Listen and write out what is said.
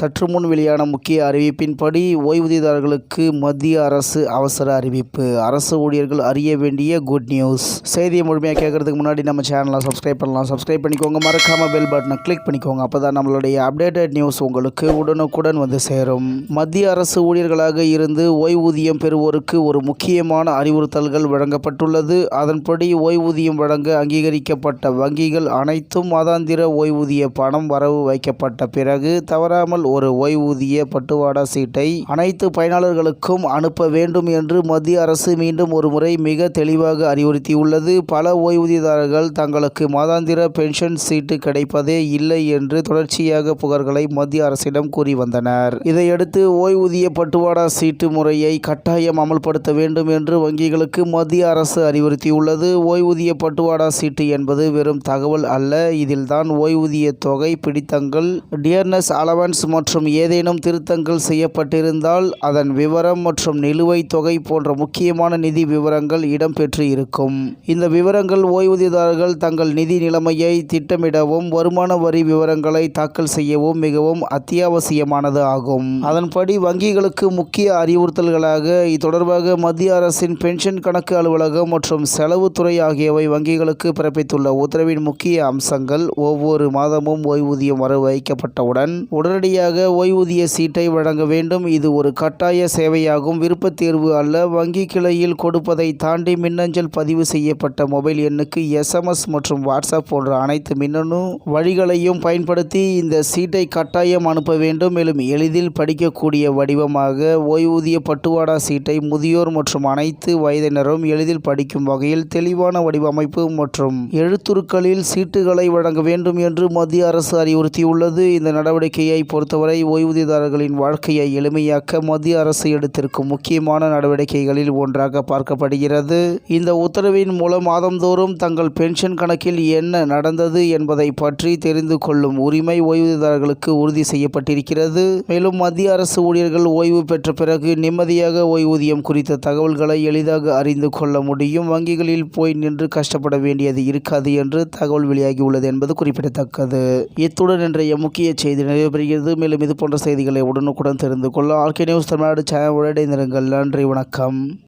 சற்று முன் வெளியான முக்கிய அறிவிப்பின்படி ஓய்வூதியதாரர்களுக்கு மத்திய அரசு அவசர அறிவிப்பு. அரசு ஊழியர்கள் அறிய வேண்டிய குட் நியூஸ் செய்தியை முழுமையாக கேட்கறதுக்கு முன்னாடி நம்ம சேனலை சப்ஸ்கிரைப் பண்ணலாம். சப்ஸ்கிரைப் பண்ணிக்கோங்க. மறக்காம பெல் பட்டனை கிளிக் பண்ணிக்கோங்க. அப்போ தான் நம்மளுடைய அப்டேட்டட் நியூஸ் உங்களுக்கு உடனுக்குடன் வந்து சேரும். மத்திய அரசு ஊழியர்களாக இருந்து ஓய்வூதியம் பெறுவோருக்கு ஒரு முக்கியமான அறிவுறுத்தல்கள் வழங்கப்பட்டுள்ளது. அதன்படி ஓய்வூதியம் வழங்க அங்கீகரிக்கப்பட்ட வங்கிகள் அனைத்தும் மாதாந்திர ஓய்வூதிய பணம் வரவு வைக்கப்பட்ட பிறகு தவறாமல் ஒரு ஓய்வூதிய பட்டுவாடா சீட்டை அனைத்து பயனாளர்களுக்கும் அனுப்ப வேண்டும் என்று மத்திய அரசு மீண்டும் ஒருமுறை மிக தெளிவாக அறிவுறுத்தியுள்ளது. பல ஓய்வூதியதாரர்கள் தங்களுக்கு மாதாந்திர பென்ஷன் சீட்டு கிடைப்பதே இல்லை என்று தொடர்ச்சியாக புகார்களை மத்திய அரசிடம் கூறி வந்தனர். இதையடுத்து ஓய்வூதிய பட்டுவாடா சீட்டு முறையை கட்டாயம் அமல்படுத்த வேண்டும் என்று வங்கிகளுக்கு மத்திய அரசு அறிவுறுத்தியுள்ளது. ஓய்வூதிய பட்டுவாடா சீட்டு என்பது வெறும் தகவல் அல்ல. இதில்தான் ஓய்வூதிய தொகை பிடித்தங்கள் டியர்னஸ் அலவன்ஸ் மற்றும் மற்றும் ஏதேனும் திருத்தங்கள் செய்யப்பட்டிருந்தால் அதன் விவரம் மற்றும் நிலுவைத் தொகை போன்ற முக்கியமான நிதி விவரங்கள் இடம்பெற்று இருக்கும். இந்த விவரங்கள் ஓய்வூதியதாரர்கள் தங்கள் நிதி நிலைமையை திட்டமிடவும் வருமான வரி விவரங்களை தாக்கல் செய்யவும் மிகவும் அத்தியாவசியமானது ஆகும். அதன்படி வங்கிகளுக்கு முக்கிய அறிவுறுத்தல்களாக இத்தொடர்பாக மத்திய அரசின் பென்ஷன் கணக்கு அலுவலகம் மற்றும் செலவுத்துறை ஆகியவை வங்கிகளுக்கு பிறப்பித்துள்ள உத்தரவின் முக்கிய அம்சங்கள் ஒவ்வொரு மாதமும் ஓய்வூதியம் வர வைக்கப்பட்டவுடன் உடனடியாக ஓய்வூதிய சீட்டை வழங்க வேண்டும். இது ஒரு கட்டாய சேவையாகும். விருப்பத் தேர்வு அல்ல. வங்கி கிளையில் கொடுப்பதை தாண்டி மின்னஞ்சல் பதிவு செய்யப்பட்ட மொபைல் எண்ணுக்கு எஸ்எம்எஸ் மற்றும் வாட்ஸ்அப் போன்ற அனைத்து மின்னணு வழிகளையும் பயன்படுத்தி இந்த சீட்டை கட்டாயம் அனுப்ப வேண்டும். மேலும் எளிதில் படிக்கக்கூடிய வடிவமாக ஓய்வூதிய பட்டுவாடா சீட்டை முதியோர் மற்றும் அனைத்து வயதினரும் எளிதில் படிக்கும் வகையில் தெளிவான வடிவமைப்பு மற்றும் எழுத்துருக்களில் சீட்டுகளை வழங்க வேண்டும் என்று மத்திய அரசு அறிவுறுத்தியுள்ளது. இந்த நடவடிக்கையை பொறுத்தவரை ஓய்வூதியதாரர்களின் வாழ்க்கையை எளிமையாக்க மத்திய அரசு எடுத்திருக்கும் முக்கியமான நடவடிக்கைகளில் ஒன்றாக பார்க்கப்படுகிறது. இந்த உத்தரவின் மூலம் மாதந்தோறும் தங்கள் பென்ஷன் கணக்கில் என்ன நடந்தது என்பதை பற்றி தெரிந்து கொள்ளும் உரிமை ஓய்வூதியதாரர்களுக்கு உறுதி செய்யப்பட்டிருக்கிறது. மேலும் மத்திய அரசு ஊழியர்கள் ஓய்வு பெற்ற பிறகு நிம்மதியாக ஓய்வூதியம் குறித்த தகவல்களை எளிதாக அறிந்து கொள்ள முடியும். வங்கிகளில் போய் நின்று கஷ்டப்பட வேண்டியது இருக்காது என்று தகவல் வெளியாகியுள்ளது என்பது குறிப்பிடத்தக்கது. இத்துடன் இன்றைய முக்கிய செய்தி நிறைவு பெறுகிறது மேலும் இது போன்ற செய்திகளை உடனுக்குடன் தெரிந்து கொள்ள ஆர்கே நியூஸ் தமிழ்நாடு சேனல் உடன் இணைந்திருங்கள். நன்றி வணக்கம்.